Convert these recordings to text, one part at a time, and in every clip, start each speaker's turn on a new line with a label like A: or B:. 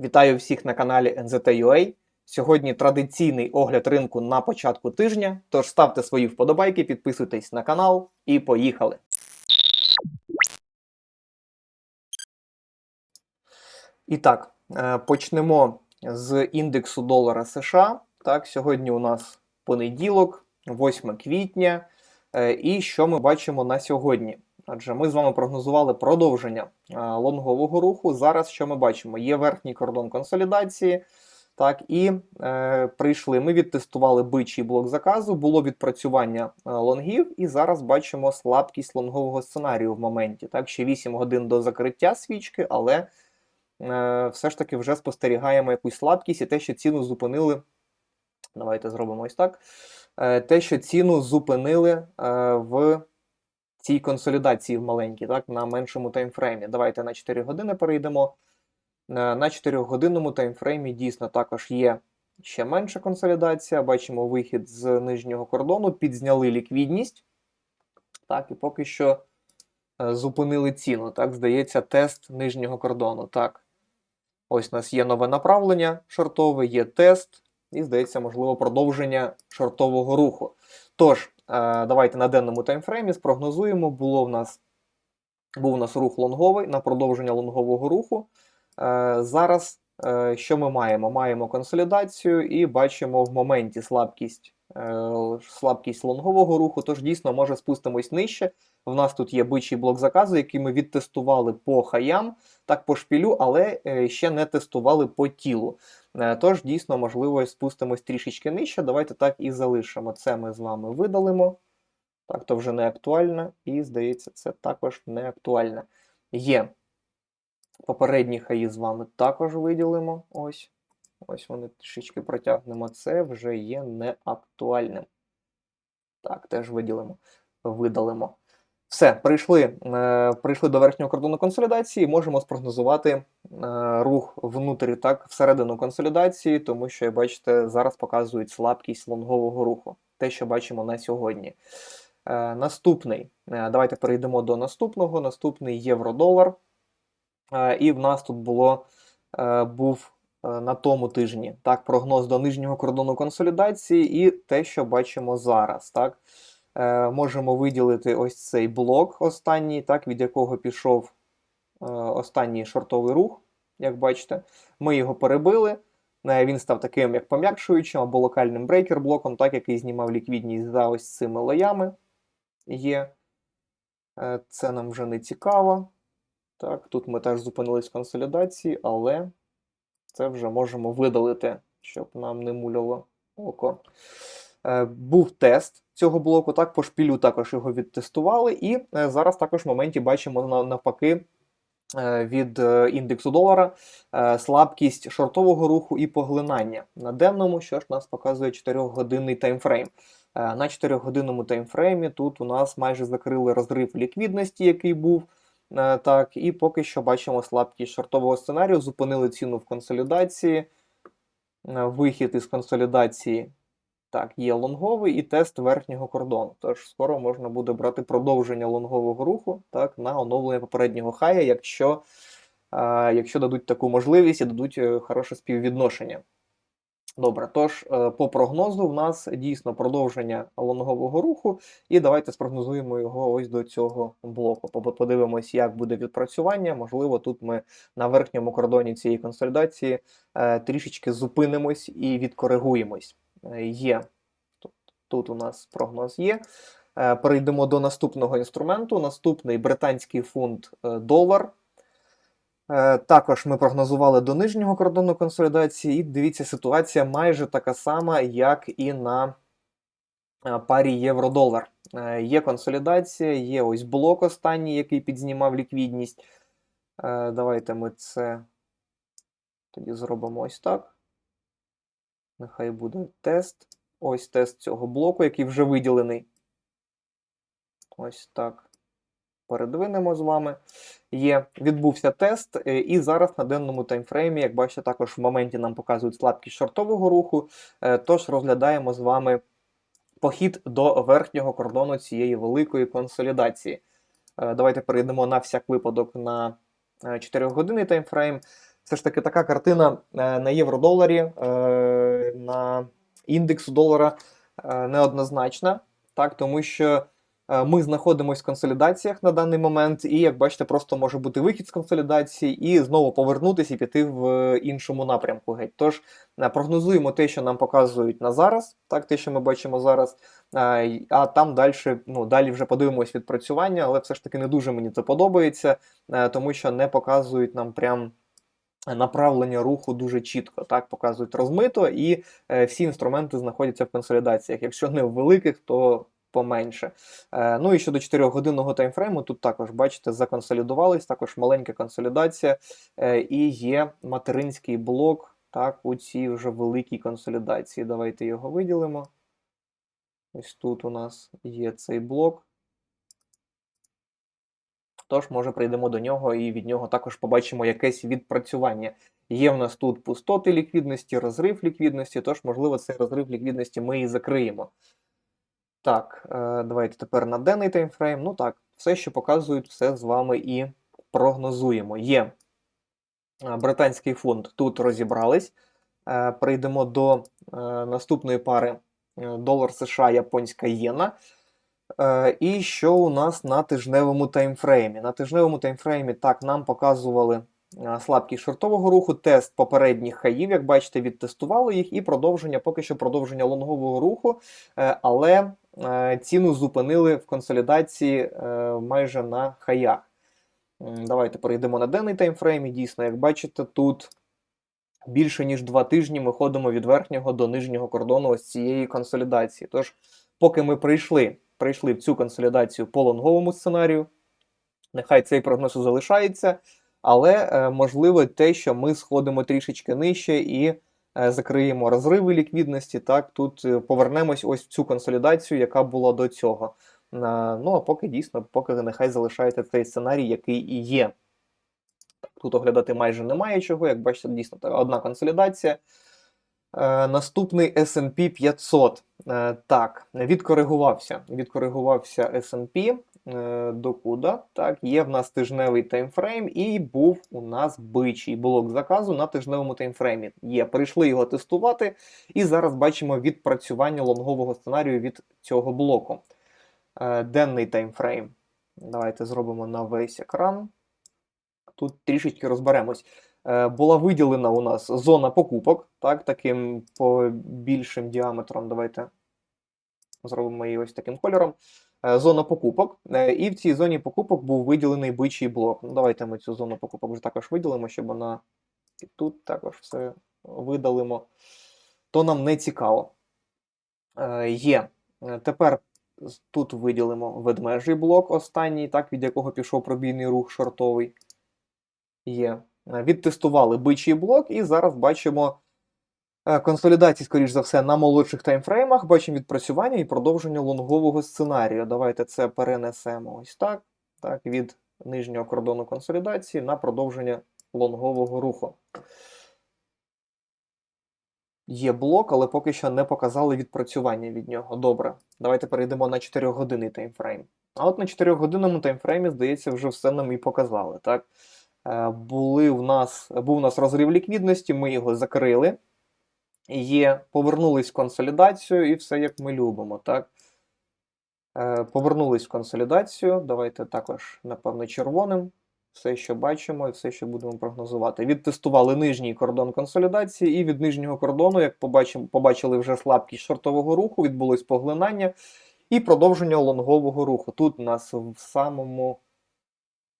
A: Вітаю всіх на каналі NZT.ua. Сьогодні традиційний огляд ринку на початку тижня. Тож ставте свої вподобайки, підписуйтесь на канал і поїхали. І так, е, почнемо з індексу долара США. Так, сьогодні у нас понеділок, 8 квітня. Е, І що ми бачимо на сьогодні? Адже ми з вами прогнозували продовження е, лонгового руху. Зараз що ми бачимо? Є верхній кордон консолідації. Так, і е, прийшли. Ми відтестували бичий блок заказу, було відпрацювання е, лонгів, і зараз бачимо слабкість лонгового сценарію в моменті. Так, ще 8 годин до закриття свічки, але е, все ж таки вже спостерігаємо якусь слабкість і те, що ціну зупинили. Давайте зробимо ось так. Е, те, що ціну зупинили е, в цій консолідації в маленькій, так, на меншому таймфреймі. Давайте на 4 години перейдемо. Е, На 4-годинному таймфреймі дійсно також є ще менша консолідація. Бачимо вихід з нижнього кордону, підзняли ліквідність. Так, і поки що е, зупинили ціну. Так, здається, тест нижнього кордону. Так. Ось у нас є нове направлення шортове, є тест, і, здається, можливо, продовження шортового руху. Тож, давайте на денному таймфреймі спрогнозуємо. Було в нас, був у нас рух лонговий на продовження лонгового руху. Е, Зараз е, що ми маємо? Маємо консолідацію і бачимо в моменті слабкість, е, слабкість лонгового руху, тож дійсно може спустимось нижче. В нас тут є бичий блок заказу, який ми відтестували по хаям, так по шпілю, але е, ще не тестували по тілу. Е, Тож, дійсно, можливо, спустимось трішечки нижче. Давайте так і залишимо. Це ми з вами видалимо. Так, то вже не актуально, і здається, це також не актуально. Є попередні хаї з вами також виділимо. Ось. Ось вони трішечки протягнемо. Це вже є неактуальним. Так, теж виділимо, видалимо. Все, прийшли, е, прийшли до верхнього кордону консолідації. Можемо спрогнозувати е, рух внутрі, так, всередину консолідації, тому що, бачите, зараз показують слабкість лонгового руху. Те, що бачимо на сьогодні. Е, наступний. Давайте перейдемо до наступного. Наступний євро-долар. І в нас тут було, був на тому тижні так, прогноз до нижнього кордону консолідації і те, що бачимо зараз. Так. Е, Можемо виділити ось цей блок останній, так, від якого пішов е, останній шортовий рух, як бачите. Ми його перебили. Е, Він став таким як пом'якшуючим або локальним брейкер-блоком, так, який знімав ліквідність за ось цими лоями. Є. Це нам вже не цікаво. Так, тут ми теж зупинились в консолідації, але це вже можемо видалити, щоб нам не муляло око. Е, був тест цього блоку, так, по шпілю також його відтестували, і е, зараз також в моменті бачимо навпаки е, від індексу долара слабкість шортового руху і поглинання. На денному, що ж нас показує 4-годинний таймфрейм. На 4-годинному таймфреймі тут у нас майже закрили розрив ліквідності, який був. Так, і поки що бачимо слабкість шортового сценарію, зупинили ціну в консолідації. Вихід із консолідації так, є лонговий і тест верхнього кордону. Тож скоро можна буде брати продовження лонгового руху так, на оновлення попереднього хая, якщо, е, якщо дадуть таку можливість і дадуть е, хороше співвідношення. Добре, тож е, по прогнозу в нас дійсно продовження лонгового руху, і давайте спрогнозуємо його ось до цього блоку. Подивимось, як буде відпрацювання. Можливо, тут ми на верхньому кордоні цієї консолідації е, трішечки зупинимось і відкоригуємось. Е, Є тут, у нас прогноз є. Е, Перейдемо до наступного інструменту. Наступний британський фунт е, долар. Також ми прогнозували до нижнього кордону консолідації, і дивіться, ситуація майже така сама, як і на парі євро-долар. Є консолідація, є ось блок останній, який підзнімав ліквідність. Давайте ми це тоді зробимо ось так. Нехай буде тест. Ось тест цього блоку, який вже виділений. Ось так. Передвинемо з вами. Є, відбувся тест, е, і зараз на денному таймфреймі, як бачите, також в моменті нам показують слабкість шортового руху. е, Тож розглядаємо з вами похід до верхнього кордону цієї великої консолідації. Е, Давайте перейдемо на всяк випадок на 4 годинний таймфрейм. Все ж таки така картина е, на євро-доларі, е, на індексу долара е, неоднозначна, так, тому що ми знаходимося в консолідаціях на даний момент, і як бачите, просто може бути вихід з консолідації і знову повернутися і піти в іншому напрямку. Геть. Тож прогнозуємо те, що нам показують на зараз, так, те, що ми бачимо зараз. А там далі, ну, далі вже подивимось відпрацювання, але все ж таки не дуже мені це подобається, тому що не показують нам прям направлення руху дуже чітко. Так, показують розмито, і е, всі інструменти знаходяться в консолідаціях. Якщо не в великих, то поменше. Е, ну і щодо 4-годинного таймфрейму, тут також, бачите, законсолідувались, також маленька консолідація, е, і є материнський блок так, у цій вже великій консолідації. Давайте його виділимо. Ось тут у нас є цей блок. Тож, може, прийдемо до нього і від нього також побачимо якесь відпрацювання. Є в нас тут пустоти ліквідності, розрив ліквідності, тож, можливо, цей розрив ліквідності ми і закриємо. Так, е, давайте тепер на денний таймфрейм. Ну так, все, що показують, все з вами і прогнозуємо. Є е, британський фунт, тут розібрались. Е, Прийдемо до наступної пари долар США, японська єна. Е, І що у нас на тижневому таймфреймі? На тижневому таймфреймі так нам показували е, слабкість шортового руху, тест попередніх хаїв, як бачите, відтестували їх, і продовження, поки що продовження лонгового руху, е, але ціну зупинили в консолідації майже на хаях. Давайте перейдемо на денний таймфрейм. І дійсно, як бачите, тут більше ніж два тижні ми ходимо від верхнього до нижнього кордону ось цієї консолідації. Тож, поки ми прийшли, прийшли в цю консолідацію по лонговому сценарію, нехай цей прогноз залишається, але е, можливо те, що ми сходимо трішечки нижче і е, закриємо розриви ліквідності. Так, тут е, повернемось ось в цю консолідацію, яка була до цього. Е, Ну а поки дійсно, поки нехай залишається цей сценарій, який і є. Тут оглядати майже немає чого. Як бачите, дійсно одна консолідація. Е, наступний S&P 500. Е, так, відкоригувався. Відкоригувався S&P. Е, докуди? Так, є в нас тижневий таймфрейм, і був у нас бичий блок заказу на тижневому таймфреймі. Є, прийшли його тестувати, і зараз бачимо відпрацювання лонгового сценарію від цього блоку. Денний таймфрейм. Давайте зробимо на весь екран. Тут трішечки розберемось. Е, Була виділена у нас зона покупок, так, таким по більшим діаметром. Давайте зробимо її ось таким кольором. Е, Зона покупок. Е, І в цій зоні покупок був виділений бичий блок. Ну, давайте ми цю зону покупок вже також виділимо, щоб вона і тут також все видалимо. То нам не цікаво. Є. Тепер тут виділимо ведмежий блок, останній, так, від якого пішов пробійний рух шортовий. Є. Е, Відтестували бичий блок, і зараз бачимо е, консолідації, скоріш за все, на молодших таймфреймах. Бачимо відпрацювання і продовження лонгового сценарію. Давайте це перенесемо ось так. Так, від нижнього кордону консолідації на продовження лонгового руху. Є блок, але поки що не показали відпрацювання від нього. Добре, давайте перейдемо на 4-годинний таймфрейм. А от на 4-годинному таймфреймі, здається, вже все нам і показали. Так? Були в нас, був у нас розрив ліквідності, ми його закрили. Є, повернулись в консолідацію і все як ми любимо. Так? Е, Повернулись в консолідацію. Давайте також, напевно, червоним. Все, що бачимо, і все, що будемо прогнозувати. Відтестували нижній кордон консолідації, і від нижнього кордону, як побачимо, побачили вже слабкість шортового руху, відбулось поглинання і продовження лонгового руху. Тут у нас в самому,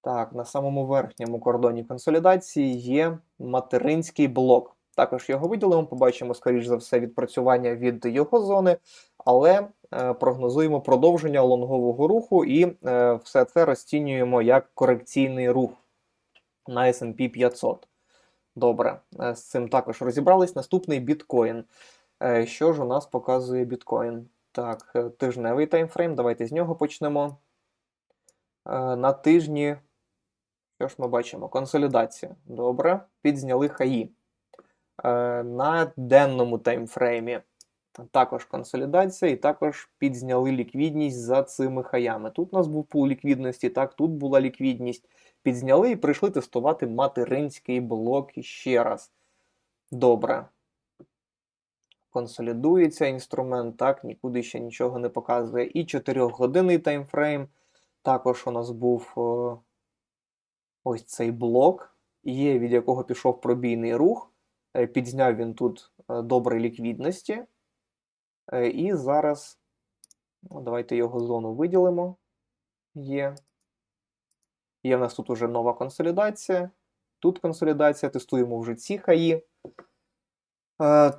A: так, на самому верхньому кордоні консолідації є материнський блок. Також його виділимо, побачимо, скоріш за все, відпрацювання від його зони, але е, прогнозуємо продовження лонгового руху і е, все це розцінюємо як корекційний рух на S&P 500. Добре, е, з цим також розібрались. Наступний біткоін. Е, Що ж у нас показує біткоін? Так, е, тижневий таймфрейм, давайте з нього почнемо. Е, На тижні, що ж ми бачимо? Консолідація. Добре, підзняли хаї. Е, На денному таймфреймі також консолідація, і також підзняли ліквідність за цими хаями. Тут у нас був пул ліквідності, так, тут була ліквідність. підзняли і прийшли тестувати материнський блок іще раз. Добре. Консолідується інструмент, так, нікуди ще нічого не показує. І 4-годинний таймфрейм. Також у нас був о, ось цей блок, є від якого пішов пробійний рух. Е, Підзняв він тут е, добре ліквідності. Е, І зараз ну, давайте його зону виділимо. Є. Є в нас тут уже нова консолідація. Тут консолідація, тестуємо вже ці хаї.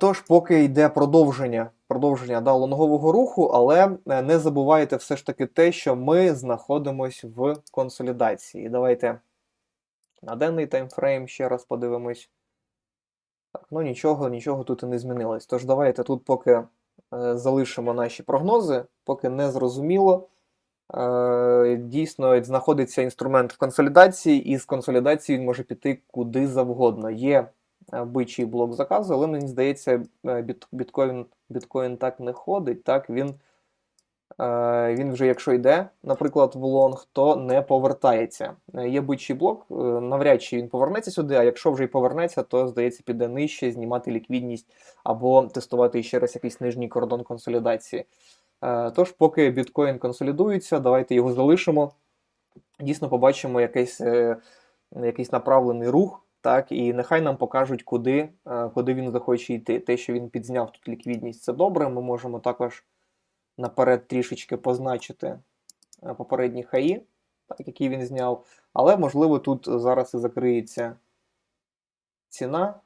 A: Тож, поки йде продовження, продовження да, лонгового руху, але не забувайте все ж таки те, що ми знаходимось в консолідації. Давайте на денний таймфрейм ще раз подивимось. Так, ну нічого, нічого тут і не змінилось. Тож давайте тут поки е, залишимо наші прогнози, поки не зрозуміло. Е, дійсно, знаходиться інструмент в консолідації, і з консолідації він може піти куди завгодно. Є е, бичий блок заказу, але мені здається, е, біткоін, біткоін так не ходить. Так, він, він вже, якщо йде, наприклад, в лонг, то не повертається. Е, Є бичий блок, е, навряд чи він повернеться сюди, а якщо вже й повернеться, то, здається, піде нижче, знімати ліквідність або тестувати ще раз якийсь нижній кордон консолідації. Е, Тож, поки біткоін консолідується, давайте його залишимо. Дійсно, побачимо якийсь, е, якийсь направлений рух, так, і нехай нам покажуть, куди, е, куди він захоче йти. Те, що він підзняв тут ліквідність, це добре. Ми можемо також наперед трішечки позначити е, попередні хаї, так, які він зняв. Але, можливо, тут зараз і закриється ціна.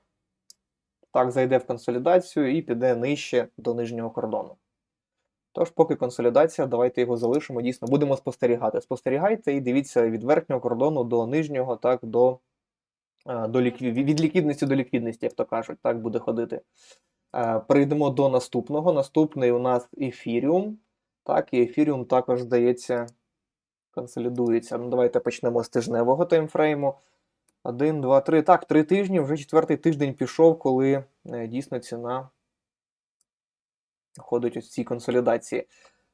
A: Так, зайде в консолідацію і піде нижче до нижнього кордону. Тож, поки консолідація, давайте його залишимо. Дійсно, будемо спостерігати. Спостерігайте і дивіться від верхнього кордону до нижнього, так, до, е, до лікві... від ліквідності до ліквідності, як то кажуть, так буде ходити. Е, Перейдемо до наступного. Наступний у нас ефіріум. Так, і ефіріум також, здається, консолідується. Ну, давайте почнемо з тижневого таймфрейму. Один, два, три. Так, три тижні. Вже четвертий тиждень пішов, коли е, дійсно ціна ходить ось цій консолідації.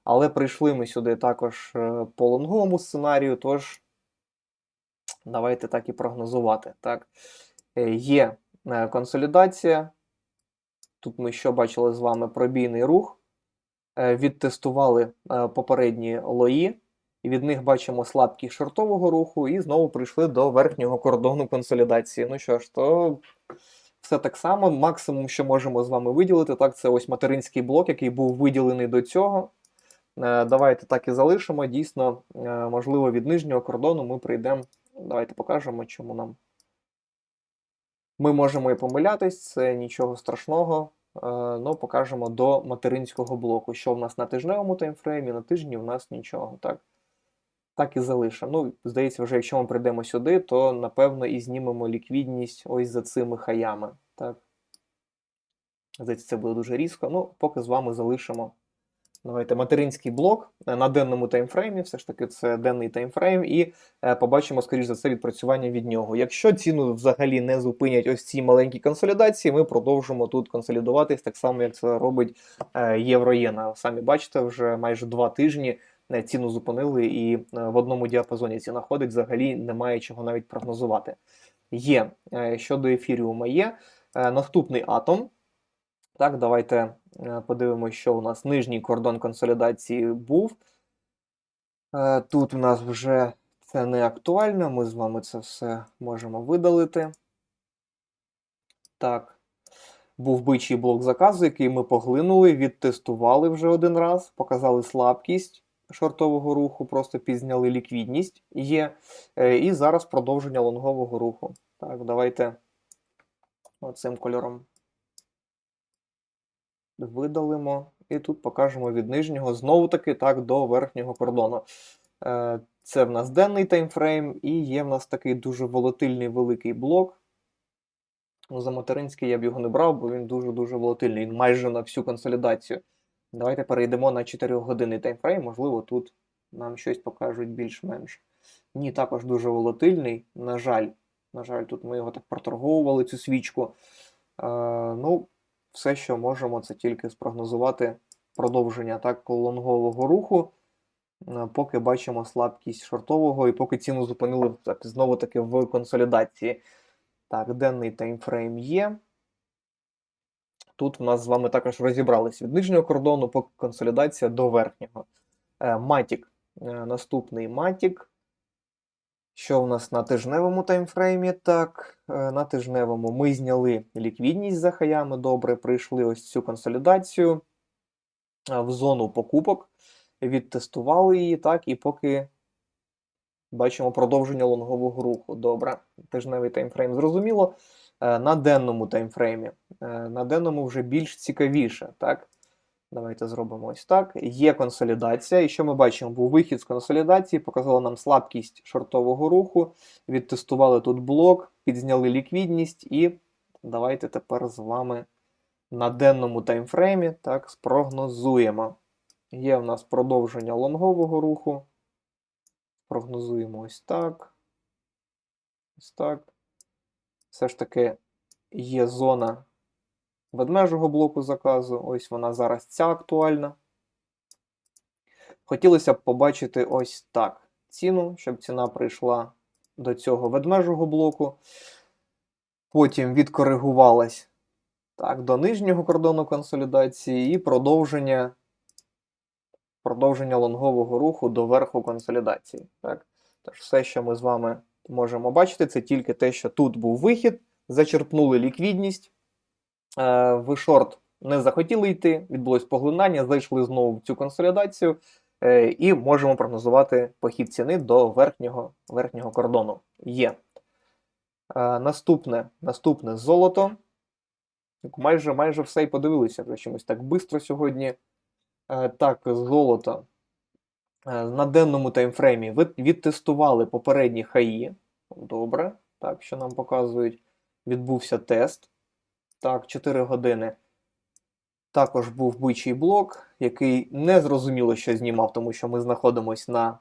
A: Але прийшли ми сюди також е, по лонговому сценарію, тож давайте так і прогнозувати. Так. Є консолідація. Тут ми що бачили з вами пробійний рух. Е, Відтестували е, попередні лої, і від них бачимо слабкість шортового руху, і знову прийшли до верхнього кордону консолідації. Ну що ж, то все так само. Максимум, що можемо з вами виділити, так, це ось материнський блок, який був виділений до цього. Е, Давайте так і залишимо. Дійсно, можливо, від нижнього кордону ми прийдемо. Давайте покажемо, чому нам. Ми можемо і помилятись, це нічого страшного. Е, Ну, покажемо до материнського блоку. Що в нас на тижневому таймфреймі, на тижні в нас нічого. Так так і залишимо. Ну, здається, вже якщо ми прийдемо сюди, то напевно і знімемо ліквідність ось за цими хаями. Так. Здається, це буде дуже різко. Ну, поки з вами залишимо. Давайте материнський блок е, на денному таймфреймі, все ж таки, це денний таймфрейм, і е, побачимо, скоріш за все, відпрацювання від нього. Якщо ціну взагалі не зупинять ось ці маленькі консолідації, ми продовжимо тут консолідуватись так само, як це робить е, євроєна. Самі бачите, вже майже два тижні ціну зупинили, і в одному діапазоні ціна ходить, взагалі немає чого навіть прогнозувати. Є щодо ефіріума є. Наступний атом. Так, давайте подивимося, що у нас нижній кордон консолідації був. Е, Тут у нас вже це не актуально, ми з вами це все можемо видалити. Так, був бичий блок заказу, який ми поглинули, відтестували вже один раз, показали слабкість шортового руху, просто підзняли ліквідність є. Е, І зараз продовження лонгового руху. Так, давайте оцим кольором видалимо. І тут покажемо від нижнього знову таки так до верхнього кордону. Е, Це в нас денний таймфрейм, і є в нас такий дуже волатильний великий блок. Ну, За материнський я б його не брав, бо він дуже-дуже волатильний, майже на всю консолідацію. Давайте перейдемо на 4-годинний таймфрейм, можливо, тут нам щось покажуть більш-менш. Ні, також дуже волатильний. На жаль, на жаль, тут ми його так проторговували, цю свічку. Е, ну, все, що можемо, це тільки спрогнозувати продовження так лонгового руху. е, поки бачимо слабкість шортового і поки ціну зупинили так, знову таки в консолідації. Так, денний таймфрейм є. Тут в нас з вами також розібрались від нижнього кордону, поки консолідація до верхнього. Е, Матік. Е, Наступний Матік. Що у нас на тижневому таймфреймі? Так, е, на тижневому ми зняли ліквідність за хаями. Добре, прийшли ось цю консолідацію е, в зону покупок, відтестували її, так, і поки бачимо продовження лонгового руху. Добре, тижневий таймфрейм зрозуміло. Е, На денному таймфреймі. На денному вже більш цікавіше, так? Давайте зробимо ось так. Є консолідація, і що ми бачимо? Був вихід з консолідації, показало нам слабкість шортового руху. Відтестували тут блок, підзняли ліквідність, і давайте тепер з вами на денному таймфреймі так, спрогнозуємо. Є в нас продовження лонгового руху. Прогнозуємо ось так. Ось так. Все ж таки є зона ведмежого блоку заказу. Ось вона зараз ця актуальна. Хотілося б побачити ось так ціну, щоб ціна прийшла до цього ведмежого блоку. Потім відкоригувалась так, до нижнього кордону консолідації і продовження, продовження лонгового руху до верху консолідації. Так? Тож все, що ми з вами можемо бачити, це тільки те, що тут був вихід, зачерпнули ліквідність. Е, в шорт не захотіли йти, відбулось поглинання, зайшли знову в цю консолідацію е, і можемо прогнозувати похід ціни до верхнього, верхнього кордону. Є. Е, наступне, наступне золото. Майже, майже все і подивилися вже чомусь так швидко сьогодні. Так, золото. На денному таймфреймі відтестували попередні хаї. Добре. Так, що нам показують. Відбувся тест. Так, 4 години. Також був бичий блок, який не зрозуміло, що знімав, тому що ми знаходимося на,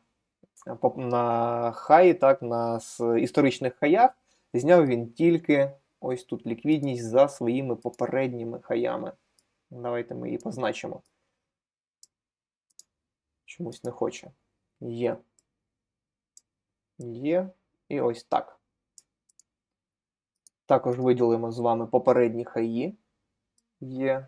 A: на хаї, так, на історичних хаях. Зняв він тільки ось тут ліквідність за своїми попередніми хаями. Давайте ми її позначимо. Чомусь не хоче. Є. Є. І ось так. Також виділимо з вами попередні хаї. Є.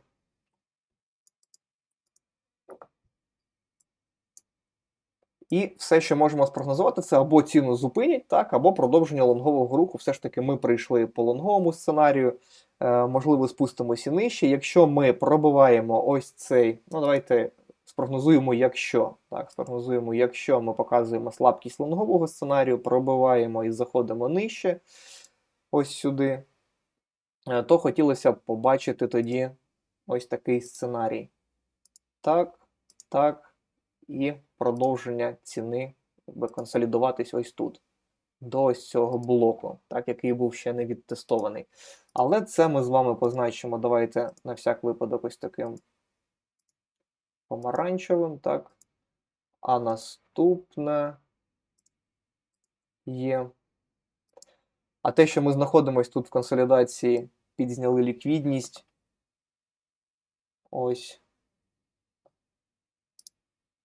A: І все, що можемо спрогнозувати, це або ціну зупинять, так, або продовження лонгового руху. Все ж таки, ми прийшли по лонговому сценарію. Е, можливо, спустимося нижче. Якщо ми пробиваємо ось цей, ну давайте спрогнозуємо, якщо. Так, спрогнозуємо, якщо ми показуємо слабкість лонгового сценарію, пробиваємо і заходимо нижче, ось сюди, е, то хотілося б побачити тоді ось такий сценарій. Так, так, і продовження ціни якби консолідуватись ось тут, до ось цього блоку, так, який був ще не відтестований. Але це ми з вами позначимо. Давайте на всяк випадок ось таким помаранчевим, так. А наступне є. А те, що ми знаходимося тут в консолідації, підзняли ліквідність. Ось.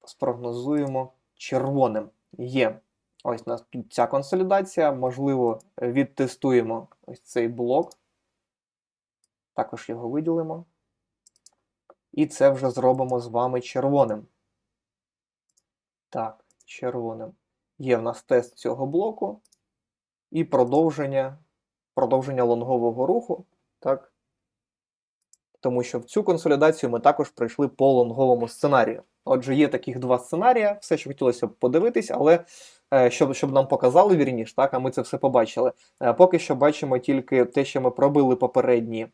A: Спрогнозуємо червоним. Є. Ось у нас тут ця консолідація. Можливо, відтестуємо ось цей блок. Також його виділимо. І це вже зробимо з вами червоним. Так, червоним. Є в нас тест цього блоку. І продовження, продовження лонгового руху. Так. Тому що в цю консолідацію ми також прийшли по лонговому сценарію. Отже, є таких два сценарії, все, що хотілося б подивитись, але е, щоб, щоб нам показали вірніш, так, а ми це все побачили. Е, Поки що бачимо тільки те, що ми пробили попередні,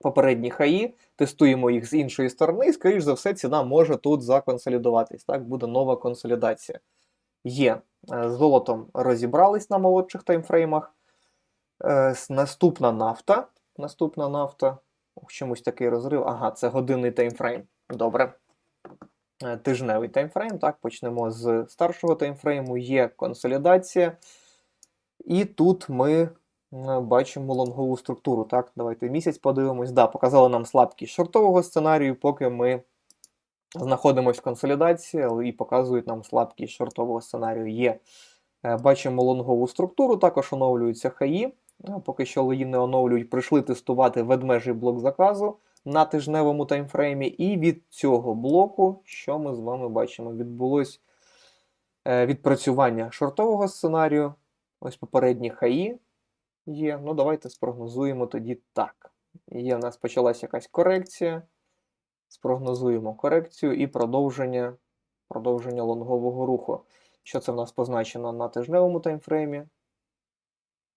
A: попередні хаї, тестуємо їх з іншої сторони, і, скоріш за все, ціна може тут законсолідуватись. Так, буде нова консолідація. Є. Е, золотом розібрались на молодших таймфреймах. Е, Наступна нафта. Наступна нафта. Чомусь такий розрив. Ага, це годинний таймфрейм. Добре. Е, Тижневий таймфрейм. Так, почнемо з старшого таймфрейму. Є консолідація. І тут ми бачимо лонгову структуру. Так, давайте місяць подивимось. Да, показали нам слабкість шортового сценарію, поки ми знаходимось в консолідації і показують нам слабкість шортового сценарію. Є. Е, Бачимо лонгову структуру, також оновлюються хаї. Е, Поки що лої не оновлюють, прийшли тестувати ведмежий блок заказу на тижневому таймфреймі. І від цього блоку, що ми з вами бачимо, відбулось е, відпрацювання шортового сценарію. Ось попередні хаї є. Ну, давайте спрогнозуємо тоді так. Є, у нас почалась якась корекція. Спрогнозуємо корекцію і продовження, продовження лонгового руху. Що це в нас позначено на тижневому таймфреймі?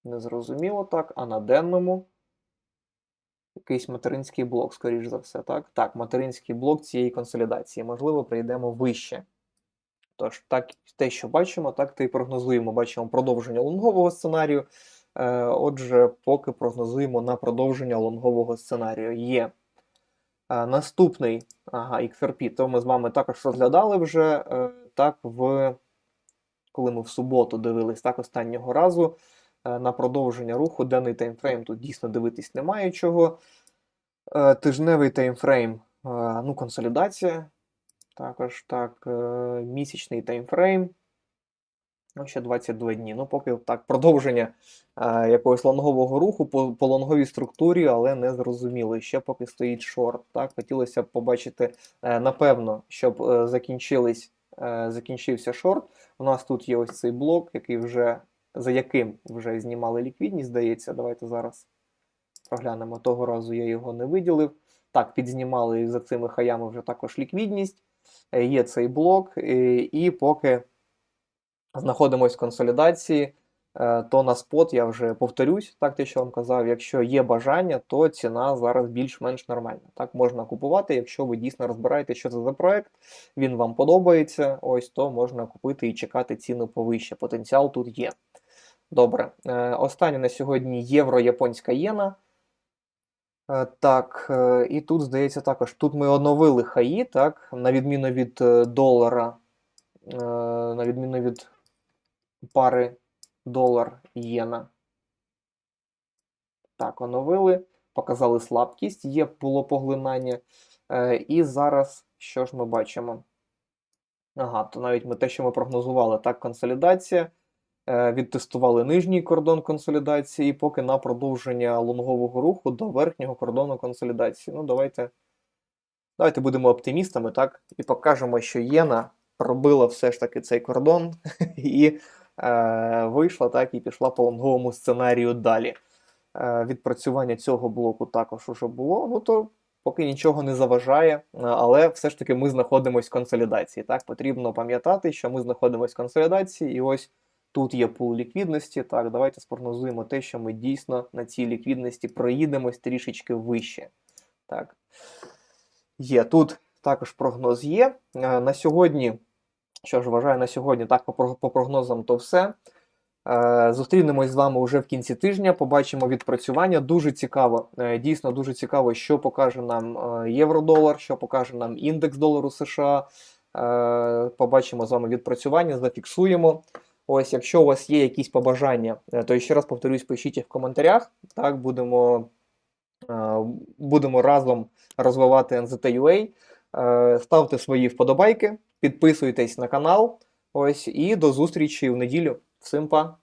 A: Незрозуміло так, а на денному якийсь материнський блок, скоріш за все, так? Так, материнський блок цієї консолідації. Можливо, прийдемо вище. Тож, так, те, що бачимо, так і прогнозуємо. Бачимо продовження лонгового сценарію. Е, отже, поки прогнозуємо на продовження лонгового сценарію. Є наступний ага, XRP, то ми з вами також розглядали вже е, так, в, коли ми в суботу дивились так останнього разу е, на продовження руху. Денний таймфрейм тут дійсно дивитись немає чого. Е, тижневий таймфрейм, е, ну, консолідація. Також так, е, місячний таймфрейм. Ну, ще 22 дні. Ну, поки так, продовження е, якогось лонгового руху по, по лонговій структурі, але не зрозуміло. Ще поки стоїть шорт. Так, хотілося б побачити, е, напевно, щоб е, закінчились, е, закінчився шорт. У нас тут є ось цей блок, який вже, за яким вже знімали ліквідність, здається. Давайте зараз проглянемо. Того разу я його не виділив. Так, підзнімали за цими хаями вже також ліквідність. Е, Є цей блок, і, і поки знаходимось в консолідації, е, то на спот я вже повторюсь, так те, що вам казав, якщо є бажання, то ціна зараз більш-менш нормальна. Так можна купувати, якщо ви дійсно розбираєте, що це за проект, він вам подобається, ось то можна купити і чекати ціну повище. Потенціал тут є. Добре, Е, останнє на сьогодні євро-японська єна. Е, Так, і тут, здається, також тут ми оновили хаї, так, на відміну від долара, на відміну від пари долар-єна. Так, оновили, показали слабкість, є було поглинання. Е, І зараз що ж ми бачимо? Ага, то навіть ми те, що ми прогнозували, так, консолідація. Е, Відтестували нижній кордон консолідації, і поки на продовження лонгового руху до верхнього кордону консолідації. Ну, давайте, давайте будемо оптимістами, так? І покажемо, що єна пробила все ж таки цей кордон і е, вийшла, так, і пішла по лонговому сценарію далі. Е, відпрацювання цього блоку також уже було. Ну, то поки нічого не заважає, е, але все ж таки ми знаходимося в консолідації. Так, потрібно пам'ятати, що ми знаходимося в консолідації, і ось тут є пул ліквідності. Так, давайте спрогнозуємо те, що ми дійсно на цій ліквідності проїдемось трішечки вище. Так. Є. Тут також прогноз є. На сьогодні, що ж вважаю на сьогодні, так, по, прогнозам, то все. Е, Зустрінемось з вами вже в кінці тижня. Побачимо відпрацювання. Дуже цікаво, е, дійсно дуже цікаво, що покаже нам е, євро-долар, що покаже нам індекс долару США. Побачимо з вами відпрацювання, зафіксуємо. Ось, якщо у вас є якісь побажання, то ще раз повторюсь, пишіть їх в коментарях. Так, будемо, будемо разом розвивати NZT.UA. Ставте свої вподобайки, підписуйтесь на канал. Ось і до зустрічі в неділю. Всім па!